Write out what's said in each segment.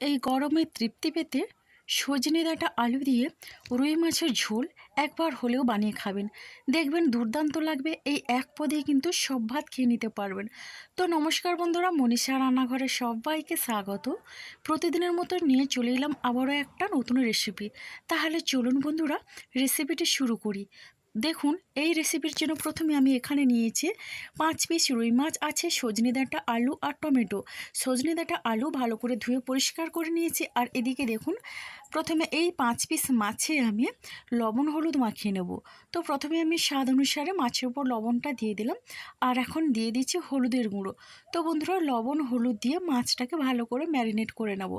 এই গরমে তৃপ্তি পেতে সজনে ডাঁটা আলু দিয়ে রুই মাছের ঝোল একবার হলেও বানিয়ে খাবেন। দেখবেন দুর্দান্ত লাগবে, এই এক পদেই কিন্তু সব ভাত খেয়ে নিতে পারবেন। তো নমস্কার বন্ধুরা, মনীষা রান্নাঘরে সবাইকে স্বাগত। প্রতিদিনের মতো নিয়ে চলে এলাম আবারও একটা নতুন রেসিপি তাহলে চলুন বন্ধুরা রেসিপিটি শুরু করি। দেখুন, এই রেসিপির জন্য প্রথমে আমি এখানে নিয়েছি পাঁচ পিস রুই মাছ আছে, সজনে ডাঁটা, আলু আর টমেটো। সজনে ডাঁটা, আলু ভালো করে ধুয়ে পরিষ্কার করে নিয়েছি। আর এদিকে দেখুন প্রথমে এই পাঁচ পিস মাছে আমি লবণ, হলুদ মাখিয়ে নেব। তো প্রথমে আমি স্বাদ অনুসারে মাছের উপর লবণটা দিয়ে দিলাম। আর এখন দিয়ে দিচ্ছি হলুদের গুঁড়ো। তো বন্ধুরা, লবণ, হলুদ দিয়ে মাছটাকে ভালো করে ম্যারিনেট করে নেব।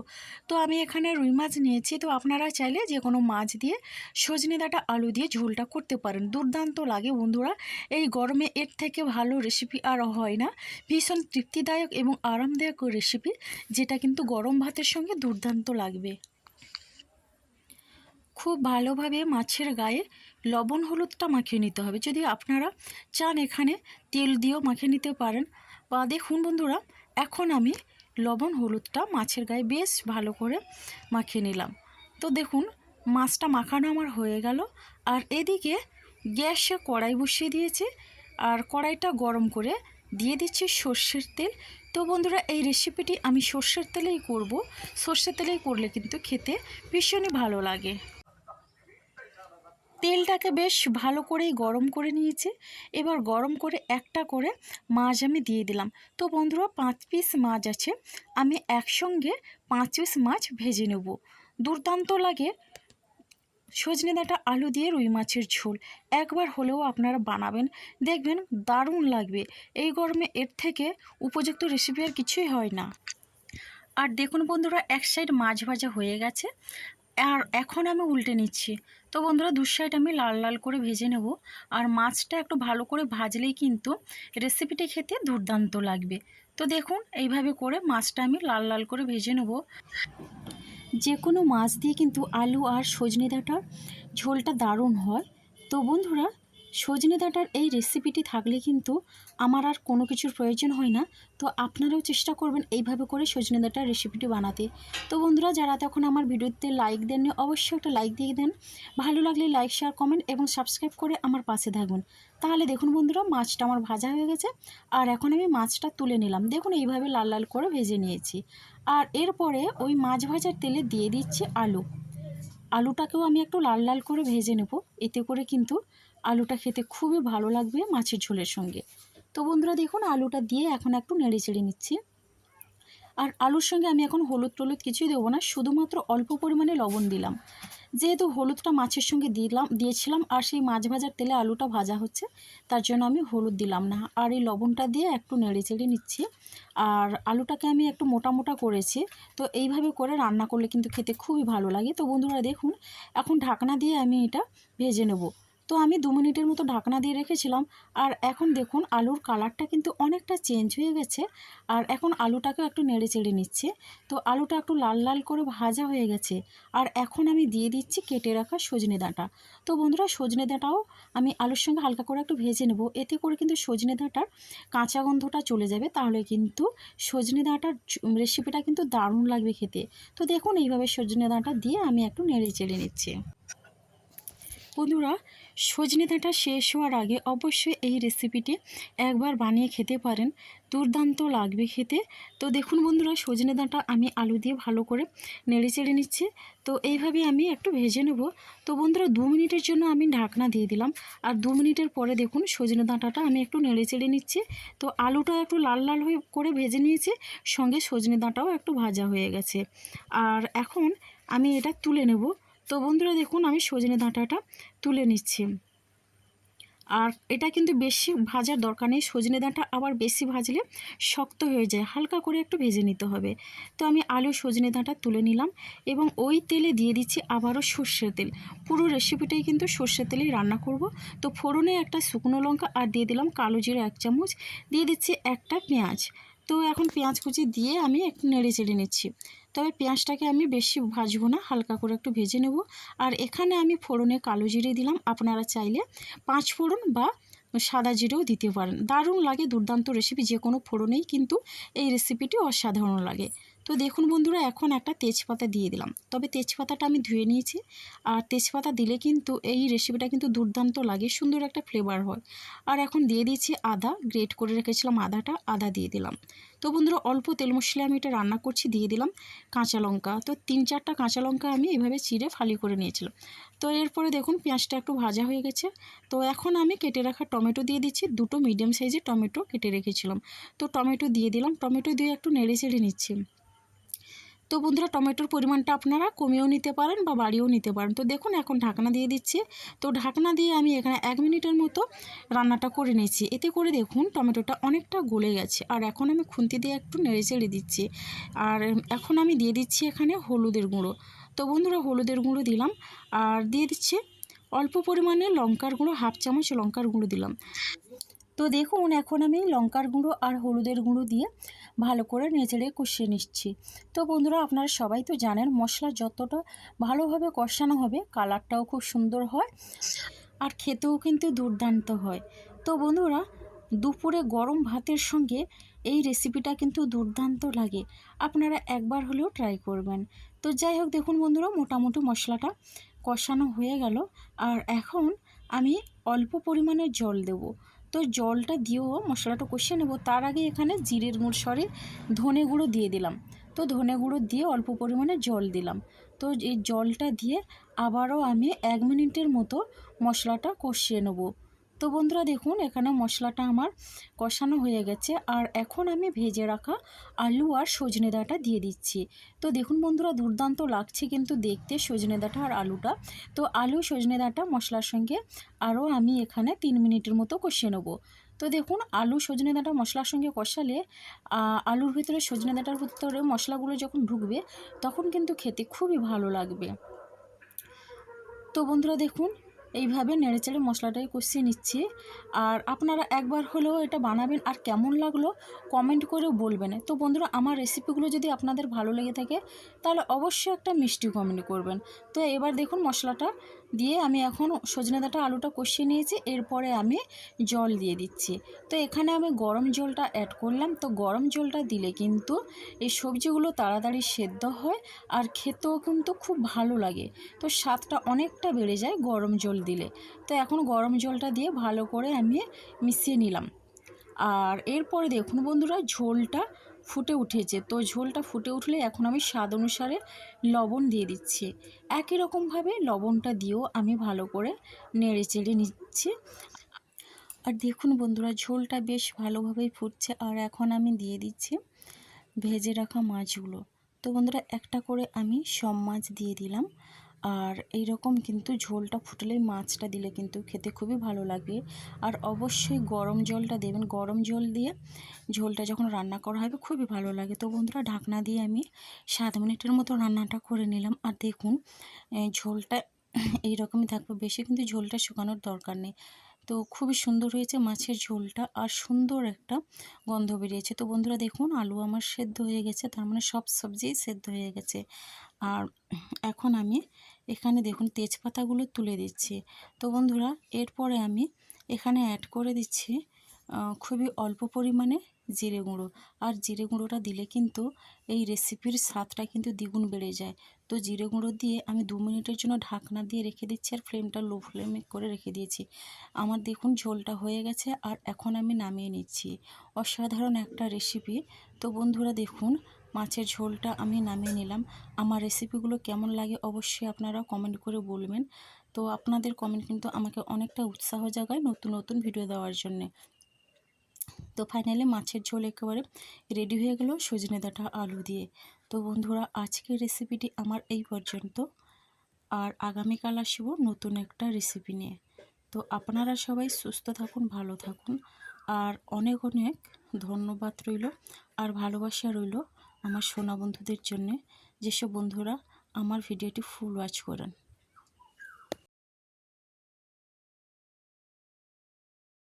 তো আমি এখানে রুই মাছ নিয়েছি। তো আপনারা চাইলে যে কোনো মাছ দিয়ে সজনে ডাঁটা আলু দিয়ে ঝোলটা করতে পারেন। দুর্দান্ত লাগে বন্ধুরা। এই গরমে এর থেকে ভালো রেসিপি আর হয় না। ভীষণ তৃপ্তিদায়ক এবং আরামদায়ক রেসিপি যেটা কিন্তু গরম ভাতের সঙ্গে দুর্দান্ত লাগবে। খুব ভালোভাবে মাছের গায়ে লবণ হলুদটা মাখিয়ে নিতে হবে। যদি আপনারা চান এখানে তেল দিয়েও মাখিয়ে নিতে পারেন, বা দেখুন বন্ধুরা, এখন আমি লবণ হলুদটা মাছের গায়ে বেশ ভালো করে মাখিয়ে নিলাম। তো দেখুন, মাছটা মাখানো আমার হয়ে গেল। আর এদিকে গ্যাসে কড়াই বসিয়ে দিয়েছি। আর কড়াইটা গরম করে দিয়ে দিচ্ছি সর্ষের তেল। তো বন্ধুরা, এই রেসিপিটি আমি সর্ষের তেলেই করব। সর্ষের তেলেই করলে কিন্তু খেতে ভীষণই ভালো লাগে। তেলটাকে বেশ ভালো করেই গরম করে নিয়েছি। এবার গরম করে একটা করে মাছ আমি দিয়ে দিলাম। তো বন্ধুরা, পাঁচ পিস মাছ আছে। আমি একসঙ্গে পাঁচ পিস মাছ ভেজে নেব। দুর্দান্ত লাগে সজনে ডাঁটা আলু দিয়ে রুই মাছের ঝোল। একবার হলেও আপনারা বানাবেন। দেখবেন দারুণ লাগবে। এই গরমে এর থেকে উপযুক্ত রেসিপি আর কিছুই হয় না। আর দেখুন বন্ধুরা, এক সাইড মাছ ভাজা হয়ে গেছে। আর এখন আমি উল্টে নিচ্ছি। তো বন্ধুরা দু সাইড আমি লাল লাল করে ভেজে নেব। আর মাছটা একটু ভালো করে ভাজলেই কিন্তু রেসিপিটি খেতে দুর্দান্ত লাগবে। তো দেখুন, এইভাবে করে মাছটা আমি লাল লাল করে ভেজে নেব। যে কোনো মাছ দিয়ে কিন্তু আলু আর সজনে ডাঁটার ঝোলটা দারুণ হয়। তো বন্ধুরা সজনে ডাঁটার এই রেসিপিটি থাকলে কিন্তু আমার আর কোনো কিছুর প্রয়োজন হয় না। তো আপনারাও চেষ্টা করবেন এইভাবে করে সজনে ডাঁটার রেসিপিটি বানাতে। তো বন্ধুরা, যারা তখন আমার ভিডিওতে লাইক দেননি, অবশ্যই একটা লাইক দিয়ে দেন। ভালো লাগলে লাইক শেয়ার কমেন্ট এবং সাবস্ক্রাইব করে আমার পাশে থাকবেন তাহলে দেখুন বন্ধুরা, মাছটা আমার ভাজা হয়ে গেছে। আর এখন আমি মাছটা তুলে নিলাম। দেখুন, এইভাবে লাল লাল করে ভেজে নিয়েছি। আর এরপরে ওই মাছ ভাজার তেলে দিয়ে দিচ্ছি আলু। আলুটাকেও আমি একটু লাল লাল করে ভেজে নেব। এতে করে কিন্তু আলুটা খেতে খুবই ভালো লাগবে মাছের ঝোলের সঙ্গে। তো বন্ধুরা দেখুন, আলুটা দিয়ে এখন একটু নেড়ে চেড়ে নিচ্ছি। আর আলুর সঙ্গে আমি এখন হলুদ টলুদ কিছুই দেবো না, শুধুমাত্র অল্প পরিমাণে লবণ দিলাম। যেহেতু হলুদটা মাছের সঙ্গে দিলাম, দিয়েছিলাম, আর সেই মাছ ভাজার তেলে আলুটা ভাজা হচ্ছে, তার জন্য আমি হলুদ দিলাম না। আর এই লবণটা দিয়ে একটু নেড়ে চেড়ে নিচ্ছি। আর আলুটাকে আমি একটু মোটা মোটা করেছি, তো এইভাবে করে রান্না করলে কিন্তু খেতে খুবই ভালো লাগে। তো বন্ধুরা দেখুন, এখন ঢাকনা দিয়ে আমি এটা ভেজে নেব। তো আমি দু মিনিটের মতো ঢাকনা দিয়ে রেখেছিলাম। আর এখন দেখুন, আলুর কালারটা কিন্তু অনেকটা চেঞ্জ হয়ে গেছে। আর এখন আলুটাকেও একটু নেড়ে চেড়ে নিচ্ছে। তো আলুটা একটু লাল লাল করে ভাজা হয়ে গেছে। আর এখন আমি দিয়ে দিচ্ছি কেটে রাখা সজনে ডাঁটা। তো বন্ধুরা, সজনে ডাঁটাও আমি আলুর সঙ্গে হালকা করে একটু ভেজে নেব। এতে করে কিন্তু সজনে ডাঁটার কাঁচা গন্ধটা চলে যাবে। তাহলে কিন্তু সজনে ডাঁটার রেসিপিটা কিন্তু দারুণ লাগবে খেতে। তো দেখুন, এইভাবে সজনে ডাঁটা দিয়ে আমি একটু নেড়ে চেড়ে নিচ্ছি। বন্ধুরা, সজনে ডাঁটা শেষ হওয়ার আগে অবশ্যই এই রেসিপিটি একবার বানিয়ে খেতে পারেন। দুর্দান্ত লাগবে খেতে। তো দেখুন বন্ধুরা, সজনে ডাঁটা আমি আলু দিয়ে ভালো করে নেড়ে চেড়ে নিচ্ছি। তো এইভাবে আমি একটু ভেজে নেব। তো বন্ধুরা, দু মিনিটের জন্য আমি ঢাকনা দিয়ে দিলাম। আর দু মিনিটের পরে দেখুন, সজনে ডাঁটাটা আমি একটু নেড়ে চেড়ে নিচ্ছি। তো আলুটা একটু লাল লাল হয়ে করে ভেজে নিয়েছি, সঙ্গে সজনে ডাঁটাও একটু ভাজা হয়ে গেছে। আর এখন আমি এটা তুলে নেব। তো বন্ধুরা দেখুন, আমি সজনে ডাঁটাটা তুলে নিচ্ছি। আর এটা কিন্তু বেশি ভাজার দরকার নেই, সজনে ডাঁটা আবার বেশি ভাজলে শক্ত হয়ে যায়, হালকা করে একটু ভেজে নিতে হবে। তো আমি আলু সজনে ডাঁটা তুলে নিলাম এবং ওই তেলে দিয়ে দিচ্ছি আবারও সর্ষের তেল। পুরো রেসিপিটাই কিন্তু সর্ষের তেলেই রান্না করব। তো ফোড়নে একটা শুকনো লঙ্কা আর দিয়ে দিলাম কালো জিরা এক চামচ, দিয়ে দিচ্ছি একটা পেঁয়াজ। তো এখন পেঁয়াজ কুচি দিয়ে আমি একটু নেড়ে চেড়ে নিচ্ছি। তবে পেঁয়াজটাকে আমি বেশি ভাজবো না, হালকা করে একটু ভেজে নেব। আর এখানে আমি ফোড়নে কালো জিরে দিলাম, আপনারা চাইলে পাঁচ ফোড়ন বা সাদা জিরেও দিতে পারেন। দারুণ লাগে, দুর্দান্ত রেসিপি যে কোনো ফোড়নেই, কিন্তু এই রেসিপিটি অসাধারণ লাগে। তো দেখুন বন্ধুরা, এখন একটা তেজপাতা দিয়ে দিলাম। তবে তেজপাতাটা আমি ধুয়ে নিয়েছি। আর তেজপাতা দিলে কিন্তু এই রেসিপিটা কিন্তু দুর্দান্ত লাগে, সুন্দর একটা ফ্লেভার হয়। আর এখন দিয়ে দিয়েছি আদা গ্রেট করে রেখেছিলাম আদাটা, আদা দিয়ে দিলাম। তো বন্ধুরা, অল্প তেল মশলা আমি এটা রান্না করছি, দিয়ে দিলাম কাঁচা লঙ্কা। তো তিন চারটা কাঁচা লঙ্কা আমি এভাবে চিড়ে ফালি করে নিয়েছিলাম। তো এরপরে দেখুন, পেঁয়াজটা একটু ভাজা হয়ে গেছে। তো এখন আমি কেটে রাখা টমেটো দিয়ে দিচ্ছি। দুটো মিডিয়াম সাইজের টমেটো কেটে রেখেছিলাম। তো টমেটো দিয়ে দিলাম। টমেটো দিয়ে একটু নেড়ে চেড়ে নিচ্ছি। তো বন্ধুরা, টমেটোর পরিমাণটা আপনারা কমিয়েও নিতে পারেন বা বাড়িয়েও নিতে পারেন। তো দেখুন, এখন ঢাকনা দিয়ে দিচ্ছি। তো ঢাকনা দিয়ে আমি এখানে এক মিনিটের মতো রান্নাটা করে নিয়েছি। এতে করে দেখুন, টমেটোটা অনেকটা গলে গেছে। আর এখন আমি খুন্তি দিয়ে একটু নেড়ে চেড়ে দিচ্ছি। আর এখন আমি দিয়ে দিচ্ছি এখানে হলুদের গুঁড়ো। তো বন্ধুরা, হলুদের গুঁড়ো দিলাম। আর দিয়ে দিচ্ছি অল্প পরিমাণে লঙ্কার গুঁড়ো, হাফ চামচ লঙ্কার গুঁড়ো দিলাম। তো দেখুন, এখন আমি লঙ্কার গুঁড়ো আর হলুদের গুঁড়ো দিয়ে ভালো করে নেচেড়ে কষিয়ে নিচ্ছি। তো বন্ধুরা, আপনারা সবাই তো জানেন, মশলা যতটা ভালোভাবে কষানো হবে, কালারটাও খুব সুন্দর হয় আর খেতেও কিন্তু দুর্দান্ত হয়। তো বন্ধুরা, দুপুরে গরম ভাতের সঙ্গে এই রেসিপিটা কিন্তু দুর্দান্ত লাগে। আপনারা একবার হলেও ট্রাই করবেন। তো যাই হোক, দেখুন বন্ধুরা, মোটামুটি মশলাটা কষানো হয়ে গেল। আর এখন আমি অল্প পরিমাণে জল দেবো। তো জলটা দিয়েও মশলাটা কষিয়ে নেব। তার আগে এখানে জিরের গুঁড়ো, সরি, ধনে গুঁড়ো দিয়ে দিলাম। তো ধনে গুঁড়ো দিয়ে অল্প পরিমাণে জল দিলাম। তো এই জলটা দিয়ে আবারও আমি এক মিনিটের মতো মশলাটা কষিয়ে নেব। তো বন্ধুরা দেখুন, এখানে মশলাটা আমার কষানো হয়ে গেছে। আর এখন আমি ভেজে রাখা আলু আর সজনে ডাঁটা দিয়ে দিচ্ছি। তো দেখুন বন্ধুরা, দুর্দান্ত লাগছে কিন্তু দেখতে সজনে ডাঁটা আর আলুটা। তো আলু, সজনে ডাঁটা মশলার সঙ্গে আরও আমি এখানে তিন মিনিটের মতো কষিয়ে নেব। তো দেখুন, আলু, সজনে ডাঁটা মশলার সঙ্গে কষালে আলুর ভিতরে, সজনে ডাঁটার ভিতরে মশলাগুলো যখন ঢুকবে, তখন কিন্তু খেতে খুবই ভালো লাগবে। তো বন্ধুরা দেখুন এইভাবে নেড়েচেড়ে মশলাটাকে কষিয়ে নিচ্ছি। আর আপনারা একবার হলেও এটা বানাবেন আর কেমন লাগল কমেন্ট করেও বলবেন। তো বন্ধুরা, আমার রেসিপিগুলো যদি আপনাদের ভালো লেগে থাকে, তাহলে অবশ্যই একটা মিষ্টি কমেন্ট করবেন। তো এবার দেখুন মশলাটা দিয়ে আমি এখন সজনে ডাঁটা আলুটা কষিয়ে নিয়েছি, এরপরে আমি জল দিয়ে দিচ্ছি। তো এখানে আমি গরম জলটা অ্যাড করলাম। তো গরম জলটা দিলে কিন্তু এই সবজিগুলো তাড়াতাড়ি সেদ্ধ হয় আর খেতেও কিন্তু খুব ভালো লাগে। তো স্বাদটা অনেকটা বেড়ে যায় গরম জল দিলে। তো এখন গরম জলটা দিয়ে ভালো করে আমি মিশিয়ে নিলাম। আর এরপরে দেখুন বন্ধুরা, ঝোলটা ফুটে উঠেছে। তো ঝোলটা ফুটে উঠলে এখন আমি স্বাদ অনুসারে লবণ দিয়ে দিচ্ছি। একই রকমভাবে লবণটা দিয়েও আমি ভালো করে নেড়ে চেড়ে নিচ্ছি। আর দেখুন বন্ধুরা, ঝোলটা বেশ ভালোভাবেই ফুটছে। আর এখন আমি দিয়ে দিচ্ছি ভেজে রাখা মাছগুলো। তো বন্ধুরা, একটা করে আমি সব মাছ দিয়ে দিলাম। আর এই রকম কিন্তু ঝোলটা ফুটলেই মাছটা দিলে কিন্তু খেতে খুবই ভালো লাগে। আর অবশ্যই গরম জলটা দেবেন। গরম জল দিয়ে ঝোলটা যখন রান্না করা হবে খুবই ভালো লাগে। তো বন্ধুরা, ঢাকনা দিয়ে আমি সাত মিনিটের মতো রান্নাটা করে নিলাম। আর দেখুন ঝোলটা এই রকমই থাকবে। বেশি কিন্তু ঝোলটা শুকানোর দরকার নেই। তো খুবই সুন্দর হয়েছে মাছের ঝোলটা আর সুন্দর একটা গন্ধ বেরিয়েছে। তো বন্ধুরা দেখুন, আলু আমার সেদ্ধ হয়ে গেছে, তার মানে সব সবজিই সেদ্ধ হয়ে গেছে। আর এখন আমি এখানে দেখুন তেজপাতাগুলো তুলে দিচ্ছি। তো বন্ধুরা, এরপরে আমি এখানে অ্যাড করে দিচ্ছি খুবই অল্প পরিমাণে জিরে গুঁড়ো। আর জিরে গুঁড়োটা দিলে কিন্তু এই রেসিপির স্বাদটা কিন্তু দ্বিগুণ বেড়ে যায়। তো জিরে গুঁড়ো দিয়ে আমি দু মিনিটের জন্য ঢাকনা দিয়ে রেখে দিচ্ছি আর ফ্লেমটা লো ফ্লেমে করে রেখে দিয়েছি। আমার দেখুন ঝোলটা হয়ে গেছে আর এখন আমি নামিয়ে নিচ্ছি। অসাধারণ একটা রেসিপি তো বন্ধুরা দেখুন, মাছের ঝোলটা আমি নামিয়ে নিলাম। আমার রেসিপিগুলো কেমন লাগে অবশ্যই আপনারা কমেন্ট করে বলবেন। তো আপনাদের কমেন্ট কিন্তু আমাকে অনেকটা উৎসাহ জাগায় নতুন নতুন ভিডিও দেওয়ার জন্যে। তো ফাইনালি মাছের ঝোল একেবারে রেডি হয়ে গেল সজনে ডাঁটা আলু দিয়ে। তো বন্ধুরা, আজকের রেসিপিটি আমার এই পর্যন্ত। আর আগামীকাল আসব নতুন একটা রেসিপি নিয়ে। তো আপনারা সবাই সুস্থ থাকুন, ভালো থাকুন। আর অনেক অনেক ধন্যবাদ রইল আর ভালোবাসা রইল আমার সোনা বন্ধুদের জন্যে। যেসব বন্ধুরা আমার ভিডিওটি ফুল ওয়াচ করেন।